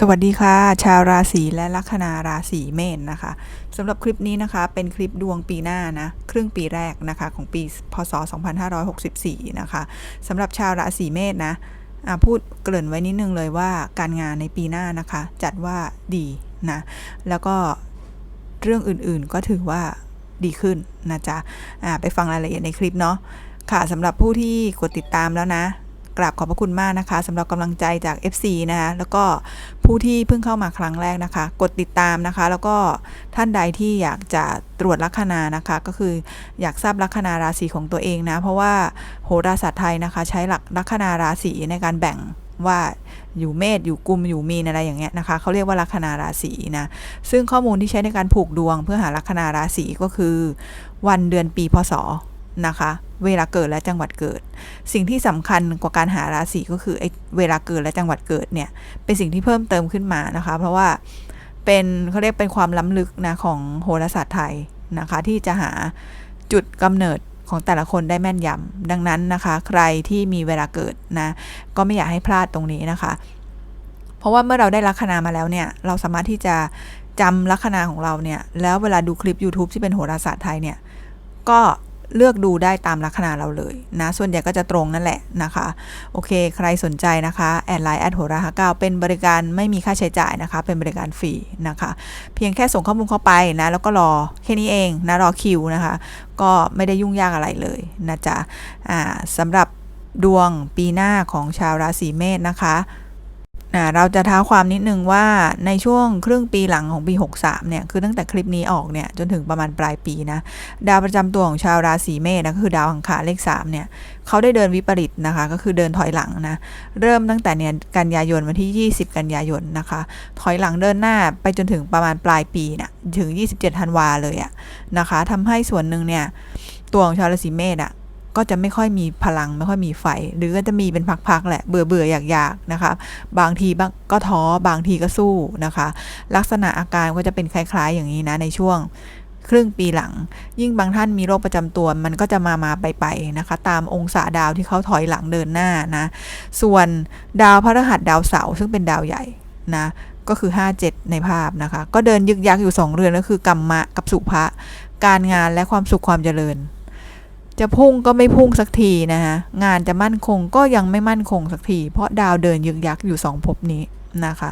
สวัสดีค่ะ ชาวราศีและลัคนาราศีเมษนะคะสำหรับคลิปนี้นะคะ เป็นคลิปดวงปีหน้านะครึ่งปีแรกนะคะของปีพศ 2564 นะคะสำหรับชาวราศีเมษนะอะพูดเกริ่นไว้นิดนึงเลยว่าการงานในปีหน้านะคะ จัดว่าดีนะแล้วก็เรื่องอื่นๆก็ถือว่าดีขึ้นนะจ๊ะอะไปฟังรายละเอียดในคลิปเนาะค่ะสำหรับผู้ที่กดติดตามแล้วนะ กราบขอบพระคุณมากนะคะสำหรับกำลังใจจาก FC นะคะแล้วก็ผู้ที่เพิ่งเข้ามาครั้งแรกนะคะ กดติดตามนะคะ แล้วก็ท่านใดที่อยากจะตรวจลัคนานะคะ ก็คืออยากทราบลัคนาราศีของตัวเองนะ เพราะว่าโหราศาสตร์ไทยนะคะ ใช้หลักลัคนาราศีในการแบ่งว่าอยู่เมษอยู่กุมอยู่มีนอะไรอย่างเงี้ยนะคะเขาเรียกว่าลัคนาราศีนะซึ่งข้อมูลที่ใช้ในการผูกดวง เพื่อหาลัคนาราศีก็คือ วันเดือนปีพศ นะคะ เวลาเกิดและจังหวัดเกิด สิ่งที่สำคัญกว่าการหาราศีก็คือไอ้เวลาเกิดและจังหวัดเกิดเนี่ยเป็นสิ่งที่เพิ่มเติมขึ้นมานะคะ เพราะว่าเป็นเขาเรียกเป็นความล้ำลึกนะของโหราศาสตร์ไทยนะคะ ที่จะหาจุดกำเนิดของแต่ละคนได้แม่นยำดังนั้นนะคะ ใครที่มีเวลาเกิดนะก็ไม่อยากให้พลาดตรงนี้นะคะ เพราะว่าเมื่อเราได้ลัคนามาแล้วเนี่ยเราสามารถที่จะจำลัคนาของเราเนี่ยแล้วเวลาดูคลิป YouTube ที่เป็นโหราศาสตร์ไทยเนี่ยก็ เลือกดูได้ตามลัคนาเราเลยนะส่วนใหญ่ก็จะตรงนั่นแหละนะคะ โอเค ใครสนใจนะคะแอดไลน์แอดโหราฮาเก้าเป็นบริการไม่มีค่าใช้จ่ายนะคะ เป็นบริการฟรีนะคะ เพียงแค่ส่งข้อมูลเข้าไปนะแล้วก็รอแค่นี้เองนะรอคิวนะคะ ก็ไม่ได้ยุ่งยากอะไรเลยนะจ๊ะอ่าสำหรับดวงปีหน้าของชาวราศีเมษนะคะ อ่าเราจะท้าความนิดนึงว่าในช่วงครึ่งปีหลังของปี 63 เนี่ย คือตั้งแต่คลิปนี้ออกเนี่ย จนถึงประมาณปลายปีนะ ดาวประจำตัวของชาวราศีเมษนะก็คือดาวอังคารเลข 3 เนี่ยเขาได้เดินวิปริตนะคะ ก็คือเดินถอยหลังนะ เริ่มตั้งแต่เนี่ยกันยายนวันที่ 20 กันยายนนะคะ ถอยหลังเดินหน้าไปจนถึงประมาณปลายปีนะถึง 27 ธันวาเลยอะนะคะทำให้ส่วนหนึ่งเนี่ยตัวของชาวราศีเมษอะ ก็จะไม่ค่อยมีพลังไม่ค่อยมีไฟ หรือก็จะมีเป็นพักๆแหละเบื่อเบื่ออยากๆนะคะ บางทีบางก็ท้อบางทีก็สู้นะคะ ลักษณะอาการก็จะเป็นคล้าย ๆ อย่างนี้นะในช่วงครึ่งปีหลัง ยิ่งบางท่านมีโรคประจำตัวมันก็จะมามาไปไปนะคะ ตามองศาดาวที่เขาถอยหลังเดินหน้านะ ส่วนดาวพฤหัสดาวเสาร์ซึ่งเป็นดาวใหญ่นะก็คือ 57 ในภาพนะคะ ก็เดินยึกยักอยู่ 2 เรือนก็คือกรรมะกับสุภะการงานและความสุขความเจริญ จะพุ่งก็ไม่พุ่งสักทีนะคะงานจะมั่นคงก็ยังไม่มั่นคงสักที เพราะดาวเดินยึกยักอยู่สองภพนี้นะคะ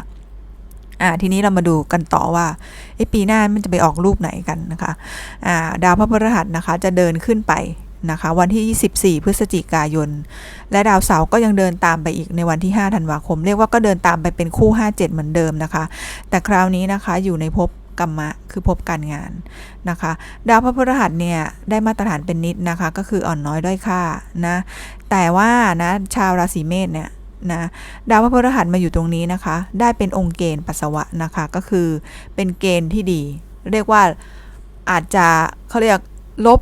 อ่าทีนี้เรามาดูกันต่อว่าไอ้ปีหน้ามันจะไปออกรูปไหนกันนะคะอ่าดาวพระพฤหัสนะคะจะเดินขึ้นไปนะคะวันที่ 24 พฤศจิกายน และดาวเสาร์ก็ยังเดินตามไปอีกในวันที่ 5 ธันวาคม เรียกว่าก็เดินตามไปเป็นคู่ 57 เหมือนเดิมนะคะ แต่คราวนี้นะคะอยู่ในภพ กรรมะคือภพการงานนะคะ ดาวพระพฤหัสเนี่ยได้มาตรฐานเป็นนิดนะคะ ก็คืออ่อนน้อยด้อยค่านะแต่ว่านะชาวราศีเมษเนี่ยนะดาวพระพฤหัสมาอยู่ตรงนี้นะคะ ได้เป็นองค์เกณฑ์ปัสสาวะนะคะ ก็คือเป็นเกณฑ์ที่ดี เรียกว่าอาจจะเขาเรียกลบ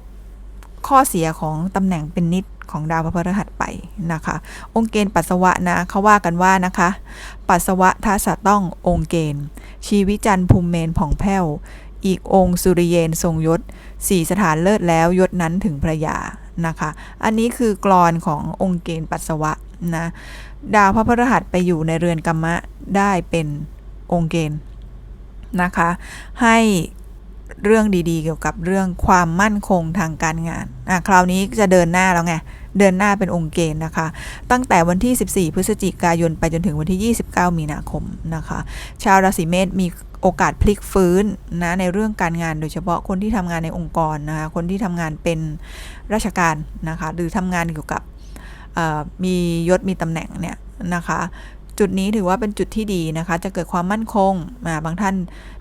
ข้อเสียของตำแหน่งเป็นนิด ของดาวพระพฤหัสไปนะคะ องค์เกณฑ์ปัสสาวะนะเขาว่ากันว่านะคะ ปัสสาวะทัสต้ององค์เกณฑ์ ชีวิจันทร์ภูมิเมนผ่องแผ้ว อีกองค์สุริเยนทรงยศสี่สถานเลิศแล้วยศนั้นถึงพระยานะคะ อันนี้คือกรอนขององค์เกณฑ์ปัสสาวะนะดาวพระพฤหัสไปอยู่ในเรือนกรรมะได้เป็นองค์เกณฑ์นะคะ ให้เรื่องดีๆ เกี่ยวกับเรื่องความมั่นคงทางการงานอะคราวนี้จะเดินหน้าแล้วไง เดินหน้าเป็นองค์เกณฑ์นะคะ ตั้งแต่วันที่ 14 พฤศจิกายนไปจนถึงวันที่ 29 มีนาคมนะคะ ชาวราศีเมษมีโอกาสพลิกฟื้นนะในเรื่องการงานโดยเฉพาะคนที่ทำงานในองค์กรนะคะคนที่ทำงานเป็นราชการนะคะหรือทำงานเกี่ยวกับมียศมีตำแหน่งเนี่ยนะคะ จุดนี้ถือว่าเป็นจุดที่ดีนะคะ จะเกิดความมั่นคงอ่าบางท่าน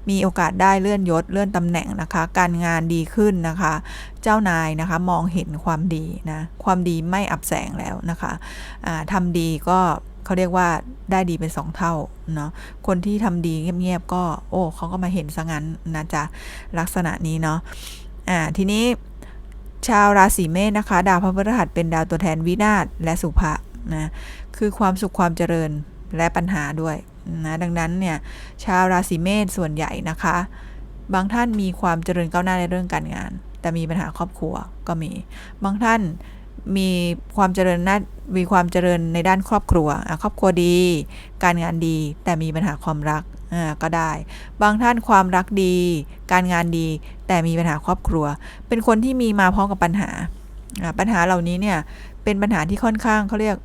มีโอกาสได้เลื่อนยศเลื่อนตำแหน่งนะคะ การงานดีขึ้นนะคะ เจ้านายนะคะมองเห็นความดีนะความดีไม่อับแสงแล้วนะคะอ่าทำดีก็เขาเรียกว่าได้ดีเป็นสองเท่าเนาะคนที่ทำดีเงียบๆก็ โอ้เขาก็มาเห็นซะงั้นนะจ๊ะลักษณะนี้เนาะอ่าทีนี้ชาวราศีเมษนะคะ ดาวพระพฤหัสเป็นดาวตัวแทนวินาศและสุภะนะคือความสุขความเจริญ และปัญหาด้วยนะดังนั้นเนี่ยชาวราศีเมษส่วนใหญ่นะคะ บางท่านมีความเจริญก้าวหน้าในเรื่องการงาน แต่มีปัญหาครอบครัวก็มี บางท่านมีความเจริญนามีความเจริญในด้านครอบครัว ครอบครัวดี การงานดี แต่มีปัญหาความรักก็ได้ บางท่านความรักดี การงานดี แต่มีปัญหาครอบครัว เป็นคนที่มีมาพร้อมกับปัญหา ปัญหาเหล่านี้เนี่ย เป็นปัญหาที่ค่อนข้างเขาเรียก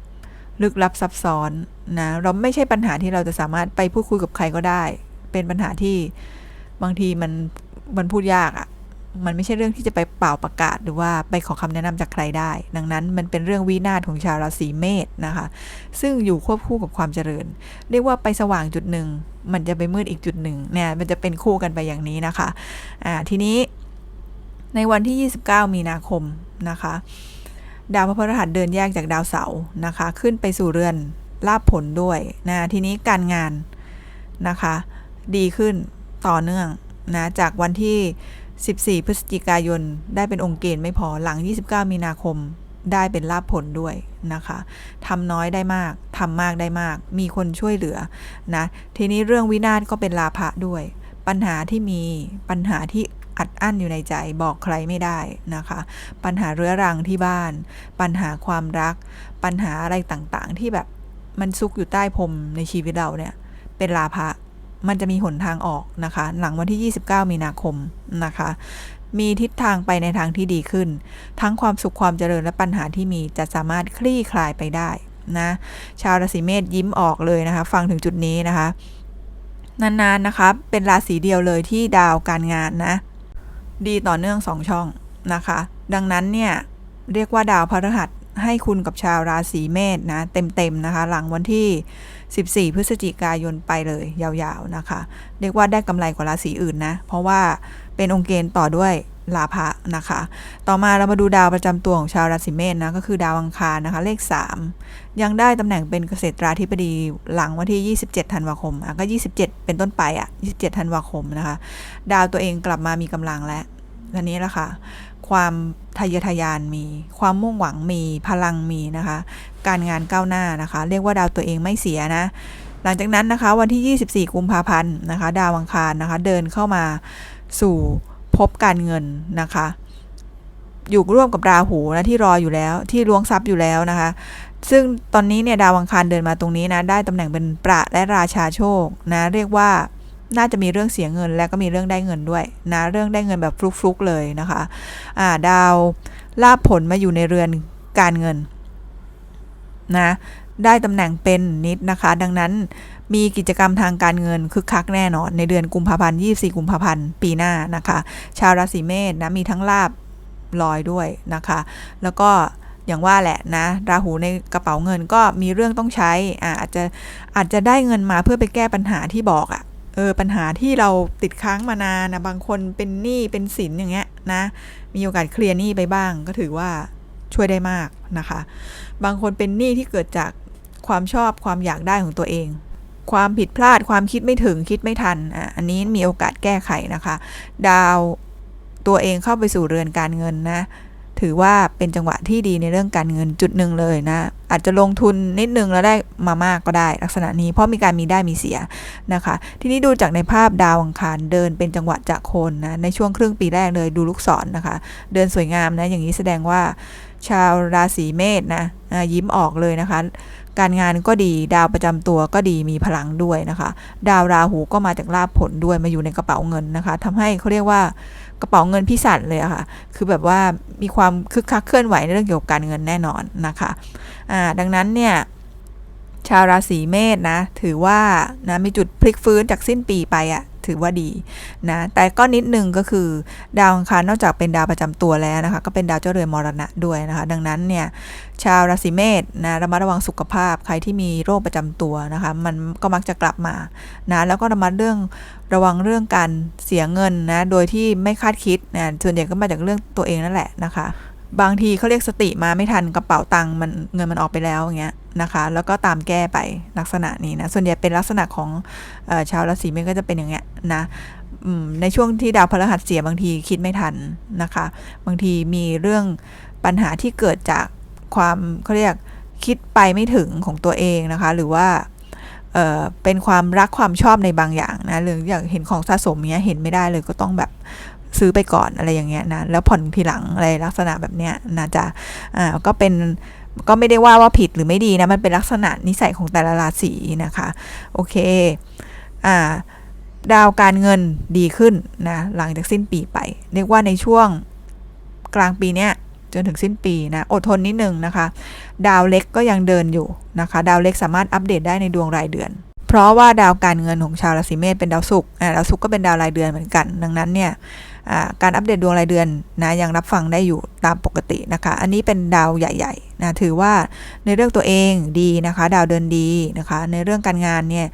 ลึกลับซับซ้อนนะเราไม่ใช่ปัญหาที่เราจะสามารถไปพูดคุยกับใครก็ได้ เป็นปัญหาที่บางทีมันมันพูดยากอะ่ะมันไม่ใช่เรื่องที่จะไปเป่าประกาศหรือว่าไปขอคำแนะนำจากใครได้ ดังนั้นมันเป็นเรื่องวินาศของชาวราศีเมษนะคะ ซึ่งอยู่ควบคู่กับความเจริญ เรียกว่าไปสว่างจุดหนึ่ง มันจะไปมืดอีกจุดหนึ่งเนี่ยมันจะเป็นคู่กันไปอย่างนี้นะคะอ่าทีนี้ในวันที่ 29 มีนาคมนะคะ ดาวพระพฤหัสเดินแยกจากดาวเสาร์นะคะ ขึ้นไปสู่เรือนลาบผลด้วยนะทีนี้การงานนะคะ ดีขึ้นต่อเนื่องนะจากวันที่ 14 พฤศจิกายน ได้เป็นองค์เกณฑ์ไม่พอหลัง 29 มีนาคมได้เป็นลาบผลด้วยนะคะทำน้อยได้มากทำมากได้มาก มีคนช่วยเหลือนะทีนี้เรื่องวินาศก็เป็นลาภะด้วย ปัญหาที่มีปัญหาที่ อัดอั้นอยู่ในใจบอกใครไม่ได้นะคะ ปัญหาเรื้อรังที่บ้าน ปัญหาความรัก ปัญหาอะไรต่างๆ ที่แบบมันซุกอยู่ใต้พรมในชีวิตเราเนี่ย เป็นลาภะมันจะมีหนทางออกนะคะ หลังวันที่ 29 มีนาคมนะคะ มีทิศทางไปในทางที่ดีขึ้น ทั้งความสุขความเจริญและปัญหาที่มีจะสามารถคลี่คลายไปได้นะชาวราศีเมษยิ้มออกเลยนะคะ ฟังถึงจุดนี้นะคะ นานๆนะคะ เป็นราศีเดียวเลยที่ดาวการงานนะ ดีต่อเนื่องสองช่องนะคะ ดังนั้นเนี่ยเรียกว่าดาวพฤหัสให้คุณกับชาวราศีเมษนะ เต็มๆนะคะ หลังวันที่ 14 พฤศจิกายนไปเลยยาวๆนะคะ เรียกว่าได้กำไรกว่าราศีอื่นนะ เพราะว่าเป็นองค์เกณฑ์ต่อด้วย ลาภะนะคะ ต่อมาเรามาดูดาวประจำตัวของชาวราศีเมษนะก็คือดาวอังคารนะคะ เลข 3 ยังได้ตำแหน่งเป็นเกษตราธิบดีหลังวันที่ 27ธันวาคมอะก็ 27 เป็นต้นไปอะ 27ธันวาคมนะคะ ดาวตัวเองกลับมามีกำลังแล้วอันนี้แหละค่ะ ความทะเยอทะยานมี ความมุ่งหวังมี พลังมีนะคะ การงานก้าวหน้านะคะ เรียกว่าดาวตัวเองไม่เสียนะ หลังจากนั้นนะคะ วันที่ 24 กุมภาพันธ์นะคะ ดาวอังคารนะคะ เดินเข้ามาสู่ พบการเงินนะคะ อยู่ร่วมกับราหูนะที่รออยู่แล้วที่ล้วงทรัพย์อยู่แล้วนะคะ ซึ่งตอนนี้เนี่ยดาวอังคารเดินมาตรงนี้นะได้ตำแหน่งเป็นประและราชาโชคนะเรียกว่าน่าจะมีเรื่องเสียเงินและก็มีเรื่องได้เงินด้วยนะเรื่องได้เงินแบบฟลุกๆเลยนะคะอ่าดาวลาบผลมาอยู่ในเรือนการเงินนะได้ตำแหน่งเป็นนิดนะคะ ดังนั้น มีกิจกรรมทางการเงินคึกคักแน่นอนในเดือนกุมภาพันธ์24 กุมภาพันธ์ปีหน้านะคะ ชาวราศีเมษนะมีทั้งลาบลอยด้วยนะคะ แล้วก็อย่างว่าแหละนะราหูในกระเป๋าเงินก็มีเรื่องต้องใช้อ่าอาจจะอาจจะได้เงินมาเพื่อไปแก้ปัญหาที่บอกอะ่ะเออปัญหาที่เราติดค้างมานานนะบางคนเป็นหนี้เป็นสินอย่างเงี้ยนะ มีโอกาสเคลียร์หนี้ไปบ้าง ก็ถือว่าช่วยได้มากนะคะ บางคนเป็นหนี้ที่เกิดจากความชอบความอยากได้ของตัวเอง ความผิดพลาดความคิดไม่ถึงคิดไม่ทันอะอันนี้มีโอกาสแก้ไขนะคะ ดาวตัวเองเข้าไปสู่เรือนการเงินนะ ถือว่าเป็นจังหวะที่ดีในเรื่องการเงินจุดหนึ่งเลยนะ อาจจะลงทุนนิดนึงแล้วได้มามากก็ได้ ลักษณะนี้เพราะมีการมีได้มีเสียนะคะ ทีนี้ดูจากในภาพดาวอังคารเดินเป็นจังหวะจากโคนนะในช่วงครึ่งปีแรกเลยดูลูกศรนนะคะ เดินสวยงามนะอย่างนี้แสดงว่าชาวราศีเมษนะยิ้มออกเลยนะคะ การงานก็ดีดาวประจำตัวก็ดีมีพลังด้วยนะคะ ดาวราหูก็มาจากลาบผลด้วยมาอยู่ในกระเป๋าเงินนะคะทำให้เขาเรียกว่ากระเป๋าเงินพิสันเลยอะค่ะ คือแบบว่ามีความคึกคักเคลื่อนไหวในเรื่องเกี่ยวกับการเงินแน่นอนนะคะอ่าดังนั้นเนี่ยชาวราศีเมษนะ ถือว่านะมีจุดพลิกฟื้นจากสิ้นปีไปอะ ถือว่าดีนะแต่ก็นิดนึงก็คือ ดาวอังคารนอกจากเป็นดาวประจำตัวแล้วนะคะ ก็เป็นดาวเจ้าเรือนมรณะด้วยนะคะ ดังนั้นเนี่ยชาวราศีเมษนะระมัดระวังสุขภาพใครที่มีโรคประจำตัวนะคะ มันก็มักจะกลับมานะแล้วก็ระมัดเรื่องระวังเรื่องการเสียเงินนะโดยที่ไม่คาดคิดนะส่วนใหญ่ก็มาจากเรื่องตัวเองนั่นแหละนะคะ บางทีเขาเรียกสติมาไม่ทันกระเป๋าตังค์มันเงินมันออกไปแล้วอย่างเงี้ยนะคะ แล้วก็ตามแก้ไปลักษณะนี้นะส่วนใหญ่เป็นลักษณะของอชาวราศีเมษก็จะเป็นอย่างเงี้ยนะในช่วงที่ดาวพฤหัสเสียบางทีคิดไม่ทันนะคะ บางทีมีเรื่องปัญหาที่เกิดจากความเขาเรียกคิดไปไม่ถึงของตัวเองนะคะ หรือว่าเเป็นความรักความชอบในบางอย่างนะหรืออย่างเห็นของสะสมเนี้ยเห็นไม่ได้เลยก็ต้องแบบ ซื้อไปก่อนอะไรอย่างเงี้ยนะแล้วผ่อนทีหลังอะไรลักษณะแบบเนี้ยนะจะอ่าก็เป็นก็ไม่ได้ว่าว่าผิดหรือไม่ดีนะ มันเป็นลักษณะนิสัยของแต่ละราศีนะคะ โอเค อ่า ดาวการเงินดีขึ้นนะ หลังจากสิ้นปีไป เรียกว่าในช่วงกลางปีเนี้ยจนถึงสิ้นปีนะ อดทนนิดนึงนะคะ ดาวเล็กก็ยังเดินอยู่นะคะ ดาวเล็กสามารถอัปเดตได้ในดวงรายเดือน เพราะว่าดาวการเงินของชาวราศีเมษเป็นดาวศุกร์อ่าดาวศุกร์ก็เป็นดาวรายเดือนเหมือนกัน ดังนั้นเนี่ย การอัปเดตดวงรายเดือนนะยังรับฟังได้อยู่ตามปกตินะคะ อันนี้เป็นดาวใหญ่ๆนะถือว่าในเรื่องตัวเองดีนะคะ ดาวเดินดีนะคะ ในเรื่องการงานเนี่ย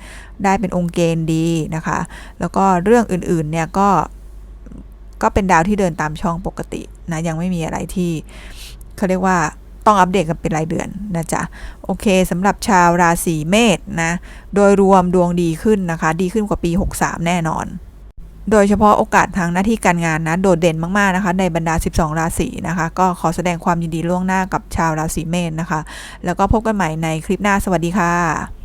ได้เป็นองค์เกณฑ์ดีนะคะ แล้วก็เรื่องอื่นๆเนี่ยก็ก็เป็นดาวที่เดินตามช่องปกตินะยังไม่มีอะไรที่เขาเรียกว่าต้องอัปเดตกันเป็นรายเดือนนะจ๊ะโอเคสำหรับชาวราศีเมษนะโดยรวมดวงดีขึ้นนะคะ ดีขึ้นกว่าปี 63 แน่นอน โดยเฉพาะโอกาสทางหน้าที่การงานนะโดดเด่นมากๆนะคะในบรรดา 12 ราศีนะคะ ก็ขอแสดงความยินดีล่วงหน้ากับชาวราศีเมษนะคะ แล้วก็พบกันใหม่ในคลิปหน้าสวัสดีค่ะ